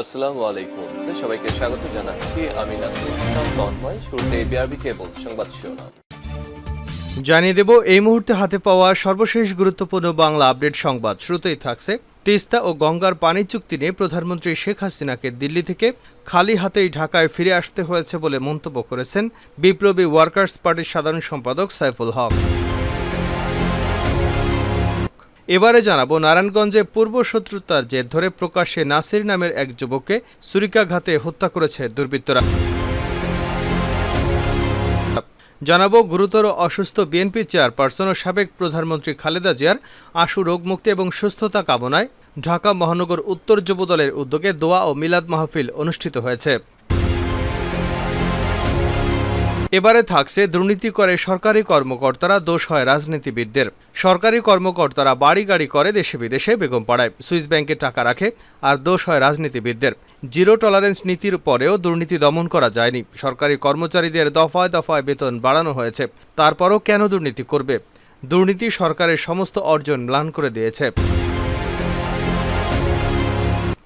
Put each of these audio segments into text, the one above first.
আসসালামু আলাইকুম। সবাইকে স্বাগত জানাচ্ছি। আমি নাসরুল ইসলাম, তন্ময়। শুরুতে বিআরবি কেবল সংবাদ শিরোনাম। জানিয়ে দেব, এই মুহূর্তে হাতে পাওয়া সর্বশেষ গুরুত্বপূর্ণ বাংলা আপডেট সংবাদ। শুরুতেই থাকছে তিস্তা ও গঙ্গার পানি চুক্তি নিয়ে প্রধানমন্ত্রী শেখ হাসিনাকে দিল্লি থেকে খালি হাতেই ঢাকায় ফিরে আসতে হয়েছে বলে মন্তব্য করেছেন বিপ্লবী ওয়ার্কার্স পার্টির সাধারণ সম্পাদক সাইফুল হক। এবারে জানাব, নারায়ণগঞ্জে পূর্ব শত্রুতার জের ধরে প্রকাশ্যে নাসির নামের এক যুবককে ছুরিকাঘাতে হত্যা করেছে দুর্বৃত্তরা। জানাব, গুরুতর অসুস্থ বিএনপি চেয়ারপারসন ও সাবেক প্রধানমন্ত্রী খালেদা জিয়ার আশু রোগমুক্তি এবং সুস্থতা কামনায় ঢাকা মহানগর উত্তর যুবদলের উদ্যোগে দোয়া ও মিলাদ মাহফিল অনুষ্ঠিত হয়েছে। এবারে থাকছে দুর্নীতি করে সরকারি কর্মকর্তারা দোষ হয় রাজনীতিবিদদের। সরকারি কর্মকর্তারা বাড়ি গাড়ি করে দেশে বিদেশে বেগম পাড়ায়। সুইস ব্যাংকে টাকা রাখে আর দোষ হয় রাজনীতিবিদদের। জিরো টলারেন্স নীতির পরেও দুর্নীতি দমন করা যায়নি। সরকারি কর্মচারীদের দফায় দফায় বেতন বাড়ানো হয়েছে। তারপরও কেন দুর্নীতি করবে? দুর্নীতি সরকারের সমস্ত অর্জন ম্লান করে দিয়েছে।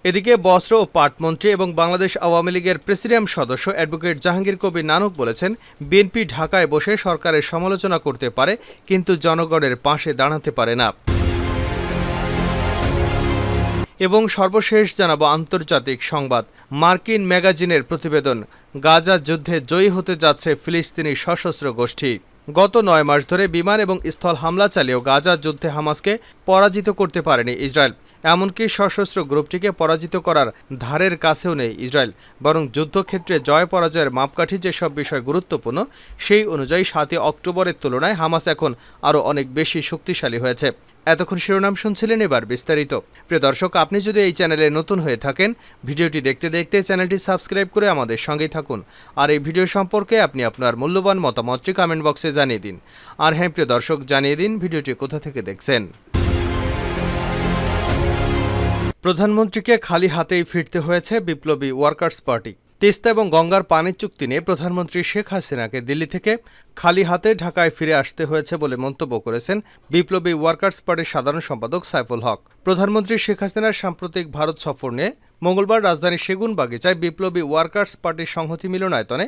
এদিকে বস্ত্র ও পাটমন্ত্রী এবং বাংলাদেশ আওয়ামী লীগের প্রেসিডিয়াম সদস্য অ্যাডভোকেট জাহাঙ্গীর কবির নানক বলেছেন, বিএনপি ঢাকায় বসে সরকারের সমালোচনা করতে পারে, কিন্তু জনগণের পাশে দাঁড়াতে পারে না। এবং সর্বশেষ জানাব আন্তর্জাতিক সংবাদ। মার্কিন ম্যাগাজিনের প্রতিবেদন, গাজা যুদ্ধে জয়ী হতে যাচ্ছে ফিলিস্তিনি সশস্ত্র গোষ্ঠী। গত নয় মাস ধরে বিমান এবং স্থল হামলা চালিয়েও গাজা যুদ্ধে হামাসকে পরাজিত করতে পারেনি ইসরায়েল। এমনকি সশস্ত্র গ্রুপটিকে পরাজিত করার ধারের কাছেও নেই ইসরায়েল। বরং যুদ্ধক্ষেত্রে জয় পরাজয়ের মাপকাঠি যেসব বিষয় গুরুত্বপূর্ণ, সেই অনুযায়ী সাতই অক্টোবরের তুলনায় হামাস এখন আরও অনেক বেশি শক্তিশালী হয়েছে। এতক্ষণ শিরোনাম শুনছিলেন এবার বিস্তারিত। প্রিয় দর্শক, আপনি যদি এই চ্যানেলে নতুন হয়ে থাকেন, ভিডিওটি দেখতে দেখতে চ্যানেলটি সাবস্ক্রাইব করে আমাদের সঙ্গেই থাকুন। আর এই ভিডিও সম্পর্কে আপনি আপনার মূল্যবান মতামতটি কমেন্ট বক্সে জানিয়ে দিন। আর হ্যাঁ প্রিয় দর্শক, জানিয়ে দিন ভিডিওটি কোথা থেকে দেখছেন। প্রধানমন্ত্রীকে খালি হাতেই ফিরতে হয়েছে বিপ্লবী ওয়ার্কার্স পার্টি। তিস্তা এবং গঙ্গার পানি চুক্তি নিয়ে প্রধানমন্ত্রী শেখ হাসিনাকে দিল্লি থেকে খালি হাতে ঢাকায় ফিরে আসতে হয়েছে বলে মন্তব্য করেছেন বিপ্লবী ওয়ার্কার্স পার্টির সাধারণ সম্পাদক সাইফুল হক। প্রধানমন্ত্রী শেখ হাসিনার সাম্প্রতিক ভারত সফর নিয়ে মঙ্গলবার রাজধানীর সেগুন বাগিচায় বিপ্লবী ওয়ার্কার্স পার্টির সংহতি মিলনায়তনে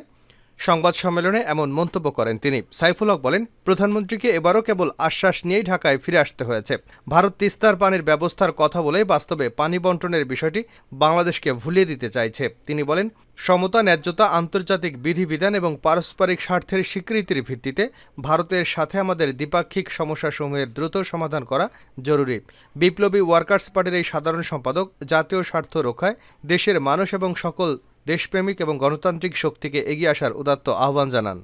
সংবাদ সম্মেলনে এমন মন্তব্য করেন তিনি। সাইফুল হক বলেন, প্রধানমন্ত্রীকে এবারও কেবল আশ্বাস নিয়েই ঢাকায় ফিরে আসতে হয়েছে। ভারত তিস্তার পানির ব্যবস্থার কথা বলেই বাস্তবে পানি বন্টনের বিষয়টি বাংলাদেশকে ভুলিয়ে দিতে চাইছে। তিনি বলেন, সমতা, ন্যায্যতা, আন্তর্জাতিক বিধিবিধান এবং পারস্পরিক স্বার্থের স্বীকৃতির ভিত্তিতে ভারতের সাথে আমাদের দ্বিপাক্ষিক সমস্যাসমূহের দ্রুত সমাধান করা জরুরি। বিপ্লবী ওয়ার্কার্স পার্টির এই সাধারণ সম্পাদক জাতীয় স্বার্থ রক্ষায় দেশের মানুষ এবং সকল দেশপ্রেমিক এবং গণতান্ত্রিক শক্তিকে এগিয়ে আসার উদাত্ত আহ্বান জানান।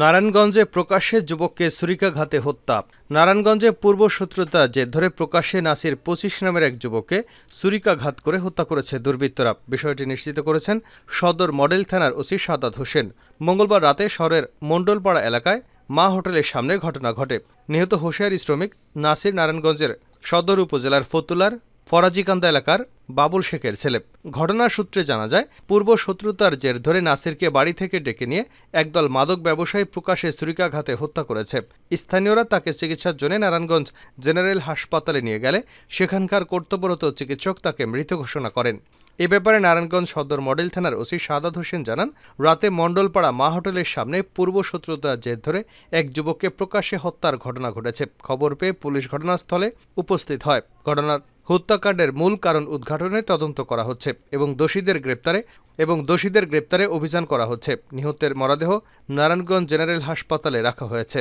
নারায়ণগঞ্জে প্রকাশ্যে যুবককে ছুরিকাঘাতে হত্যা। নারায়ণগঞ্জে পূর্ব শত্রুতা জের ধরে প্রকাশ্যে নাসির পঁচিশ নামের এক যুবককে ছুরিকাঘাত করে হত্যা করেছে দুর্বৃত্তরা। বিষয়টি নিশ্চিত করেছেন সদর মডেল থানার ওসি সাদাত হোসেন। মঙ্গলবার রাতে শহরের মণ্ডলপাড়া এলাকায় মা হোটেলের সামনে ঘটনা ঘটে। নিহত হোশিয়ারি শ্রমিক নাসির নারায়ণগঞ্জের সদর উপজেলার ফতুলার ফরাজিকান্দা এলাকার বাবুল শেখের ছেলে। ঘটনার সূত্রে জানা যায়, পূর্ব শত্রুতার জের ধরে নাসিরকে বাড়ি থেকে ডেকে নিয়ে একদল মাদক ব্যবসায়ী প্রকাশে ছুরিকাঘাতে হত্যা করেছে। স্থানীয়রা তাকে চিকিৎসার জন্য নারায়ণগঞ্জ জেনারেল হাসপাতালে নিয়ে গেলে সেখানকার কর্তব্যরত চিকিৎসক তাকে মৃত ঘোষণা করেন। এ ব্যাপারে নারায়ণগঞ্জ সদর মডেল থানার ওসি সাদাত হোসেন জানান, রাতে মণ্ডলপাড়া মা হোটেলের সামনে পূর্ব শত্রুতার জের ধরে এক যুবককে প্রকাশ্যে হত্যার ঘটনা ঘটেছে। খবর পেয়ে পুলিশ ঘটনাস্থলে উপস্থিত হয়। ঘটনার হত্যাকাণ্ডের মূল কারণ উদ্ঘাটনে তদন্ত করা হচ্ছে এবং দোষীদের গ্রেপ্তারে এবং দোষীদের গ্রেপ্তারে অভিযান করা হচ্ছে। নিহতের মরদেহ নারায়ণগঞ্জ জেনারেল হাসপাতালে রাখা হয়েছে।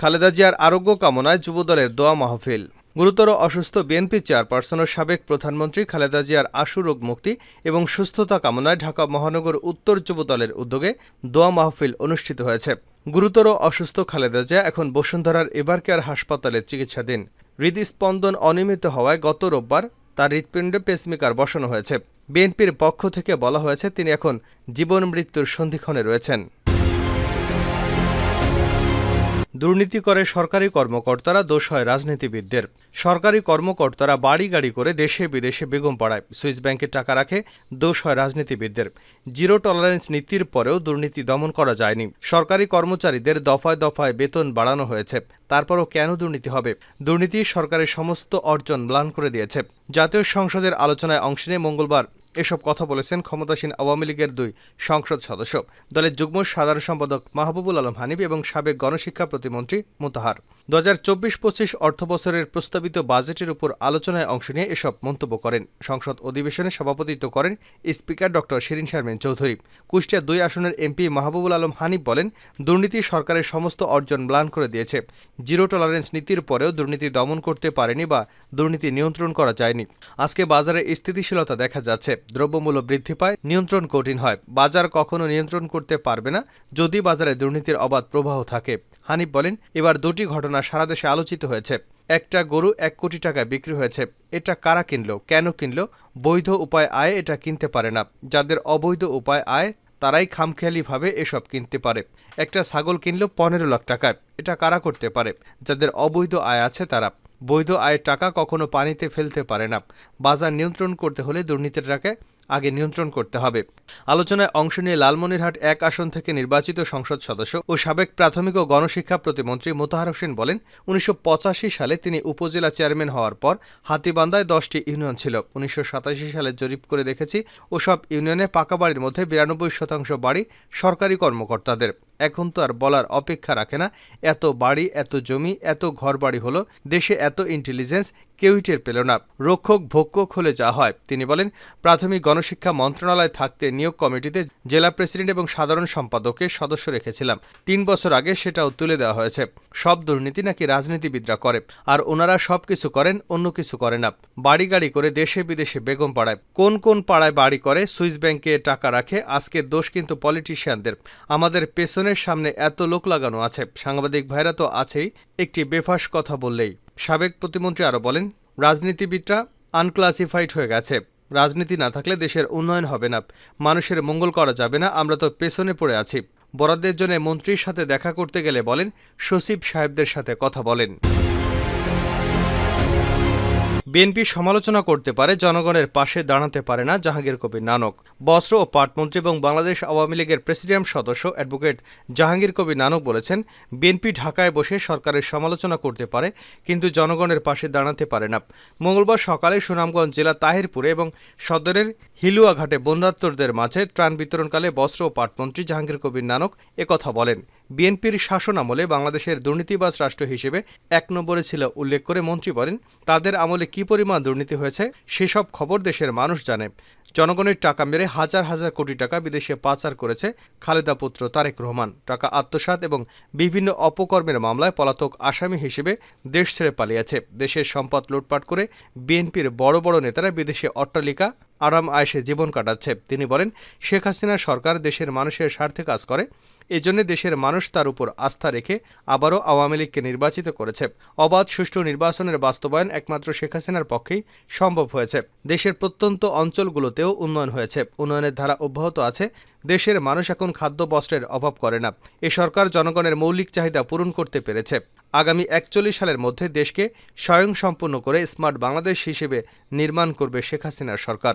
খালেদা জিয়ার আরোগ্য কামনায় যুবদলের দোয়া মাহফিল। গুরুতর অসুস্থ বিএনপি চেয়ারপারসন ও সাবেক প্রধানমন্ত্রী খালেদা জিয়ার আশু রোগ মুক্তি এবং সুস্থতা কামনায় ঢাকা মহানগর উত্তর যুবদলের উদ্যোগে দোয়া মাহফিল অনুষ্ঠিত হয়েছে। গুরুতর অসুস্থ খালেদা জিয়া এখন বসুন্ধরার এবার কেয়ার হাসপাতালে চিকিৎসাধীন। হৃদস্পন্দন অনিয়মিত হওয়ায় গত রোববার তার হৃৎপিণ্ডে পেসমিকার বসানো হয়েছে। বিএনপির পক্ষ থেকে বলা হয়েছে, তিনি এখন জীবন মৃত্যুর সন্ধিক্ষণে রয়েছেন। দুর্নীতি করে সরকারি কর্মকর্তারা দোষ হয় রাজনীতিবিদদের। সরকারি কর্মকর্তারা বাড়ি গাড়ি করে দেশে বিদেশে বেগম পাড়ায় সুইস ব্যাংকে টাকা রাখে, দোষ হয় রাজনীতিবিদদের। জিরো টলারেন্স নীতির পরেও দুর্নীতি দমন করা যায়নি। সরকারি কর্মচারীদের দফায় দফায় বেতন বাড়ানো হয়েছে। তারপরও কেন দুর্নীতি হবে? দুর্নীতি সরকারের সমস্ত অর্জন ম্লান করে দিয়েছে। জাতীয় সংসদের আলোচনায় অংশ নিয়ে মঙ্গলবার এসব কথা বলেছেন ক্ষমতাসীন আওয়ামী লীগের দুই সংসদ সদস্য। দলের যুগ্ম সাধারণ সম্পাদক মাহবুবুল আলম হানিফ এবং সাবেক গণশিক্ষা প্রতিমন্ত্রী মোতাহার। দু হাজার চব্বিশ পঁচিশ অর্থবছরের প্রস্তাবিত বাজেটের উপর আলোচনায় অংশ নিয়ে এসব মন্তব্য করেন। সংসদ অধিবেশনে সভাপতিত্ব করেন স্পিকার ডক্টর শিরিন শারমিন চৌধুরী। কুষ্টিয়া দুই আসনের এমপি মাহবুবুল আলম হানিফ বলেন, দুর্নীতি সরকারের সমস্ত অর্জন ম্লান করে দিয়েছে। জিরো টলারেন্স নীতির পরেও দুর্নীতি দমন করতে পারেনি বা দুর্নীতি নিয়ন্ত্রণ করা যায়নি। আজকে বাজারে স্থিতিশীলতা দেখা যাচ্ছে। দ্রব্যমূল্য বৃদ্ধি পায়, নিয়ন্ত্রণ কঠিন হয়। বাজার কখনো নিয়ন্ত্রণ করতে পারবে না, যদি বাজারে দুর্নীতির অবাধ প্রবাহ থাকে। হানিফ বলেন, এবার দুটি ঘটনা সারা দেশে আলোচিত হয়েছে। একটা গরু এক কোটি টাকায় বিক্রি হয়েছে। এটা কারা কিনলো? কেন কিনলো? বৈধ উপায় আয় এটা কিনতে পারে না। যাদের অবৈধ উপায় আয়, তারাই খামখেয়ালিভাবে এসব কিনতে পারে। একটা ছাগল কিনলো পনেরো লাখ টাকায়। এটা কারা করতে পারে? যাদের অবৈধ আয় আছে তারা। বৈধ আয়ের টাকা কখনো পানিতে ফেলতে পারে না। বাজার নিয়ন্ত্রণ করতে হলে দুর্নীতিটাকে আগে নিয়ন্ত্রণ করতে হবে। আলোচনায় অংশ নিয়ে লালমনিরহাট এক আসন থেকে নির্বাচিত সংসদ সদস্য ও সাবেক প্রাথমিক ও গণশিক্ষা প্রতিমন্ত্রী মোতাহার হোসেন বলেন, উনিশশো পঁচাশি সালে তিনি উপজেলা চেয়ারম্যান হওয়ার পর হাতিবান্ধায় দশটি ইউনিয়ন ছিল। উনিশশো সাতাশি সালে জরিপ করে দেখেছি, ওসব ইউনিয়নে পাকা বাড়ির মধ্যে বিরানব্বই শতাংশ বাড়ি সরকারি কর্মকর্তাদের। এখন তো আর বলার অপেক্ষা রাখে না, এত বাড়ি, এত জমি, এত ঘরবাড়ি হলো, দেশে এত ইন্টেলিজেন্স কেউই টের পেল না। রক্ষক ভক্ষক হলে যা হয়, তিনি বলেন, প্রাথমিক গণশিক্ষা মন্ত্রণালয় থাকতে নিয়োগ কমিটিতে জেলা প্রেসিডেন্ট এবং সাধারণ সম্পাদকের সদস্য রেখেছিলাম। তিন বছর আগে সেটাও তুলে দেওয়া হয়েছে। সব দুর্নীতি নাকি রাজনীতিবিদরা করে, আর ওনারা সব কিছু করেন, অন্য কিছু করে না। বাড়ি গাড়ি করে দেশে বিদেশে বেগম পাড়ায়। কোন কোন পাড়ায় বাড়ি করে, সুইস ব্যাংকে টাকা রাখে, আজকে দোষ কিন্তু পলিটিশিয়ানদের। আমাদের পেছনের সামনে এত লোক লাগানো আছে। সাংবাদিক ভাইরা তো আছেই, একটি বেফাস কথা বললেই। সাবেক প্রতিমন্ত্রী আরও বলেন, রাজনীতিবিদরা আনক্লাসিফাইড হয়ে গেছে। রাজনীতি না থাকলে দেশের উন্নয়ন হবে না। মানুষের মঙ্গল করা যাবে না, আমরা তো পেছনে পড়ে আছি। বরাদ্দের জন্য মন্ত্রীর সাথে দেখা করতে গেলে বলেন, সচিব সাহেবদের সাথে কথা বলেন। বিএনপি সমালোচনা করতে পারে, জনগণের পাশে দাঁড়াতে পারে না জাহাঙ্গীর কবির নানক। বস্ত্র ও পাটমন্ত্রী এবং বাংলাদেশ আওয়ামী লীগের প্রেসিডিয়াম সদস্য অ্যাডভোকেট জাহাঙ্গীর কবির নানক বলেছেন, বিএনপি ঢাকায় বসে সরকারের সমালোচনা করতে পারে, কিন্তু জনগণের পাশে দাঁড়াতে পারে না। মঙ্গলবার সকালে সুনামগঞ্জ জেলা তাহিরপুরে এবং সদরের হিলুয়াঘাটে বন্ধাত্মদের মাঝে ত্রাণ বিতরণকালে বস্ত্র ও পাটমন্ত্রী জাহাঙ্গীর কবির নানক একথা বলেন, বিএনপির শাসন আমলে বাংলাদেশের দুর্নীতিবাজ রাষ্ট্র হিসেবে এক নম্বরে ছিল উল্লেখ করে মন্ত্রী বলেন, তাদের আমলে কি পরিমাণ দুর্নীতি হয়েছে, সেসব খবর দেশের মানুষ জানে। জনগণের টাকা মেরে হাজার হাজার কোটি টাকা বিদেশে পাচার করেছে খালেদা পুত্র তারেক রহমান। টাকা আত্মসাৎ এবং বিভিন্ন অপকর্মের মামলায় পলাতক আসামি হিসেবে দেশ ছেড়ে পালিয়েছে। দেশের সম্পদ লুটপাট করে বিএনপির বড় বড় নেতারা বিদেশে অট্টালিকা, আরাম আয়েসে জীবন কাটাচ্ছে। তিনি বলেন, শেখ হাসিনার সরকার দেশের মানুষের স্বার্থে কাজ করে এজন্য দেশের মানুষ তার উপর আস্থা রেখে আবারও আওয়ামী লীগকে নির্বাচিত করেছে। অবাধ সুষ্ঠু নির্বাচনের বাস্তবায়ন একমাত্র শেখ হাসিনার পক্ষেই সম্ভব হয়েছে। দেশের প্রত্যন্ত অঞ্চলগুলোতেও উন্নয়ন হয়েছে। উন্নয়নের ধারা অব্যাহত আছে। দেশের মানুষ এখন খাদ্য বস্ত্রের অভাব করে না। এ সরকার জনগণের মৌলিক চাহিদা পূরণ করতে পেরেছে। আগামী একচল্লিশ সালের মধ্যে দেশকে স্বয়ংসম্পূর্ণ করে স্মার্ট বাংলাদেশ হিসেবে নির্মাণ করবে শেখ হাসিনার সরকার।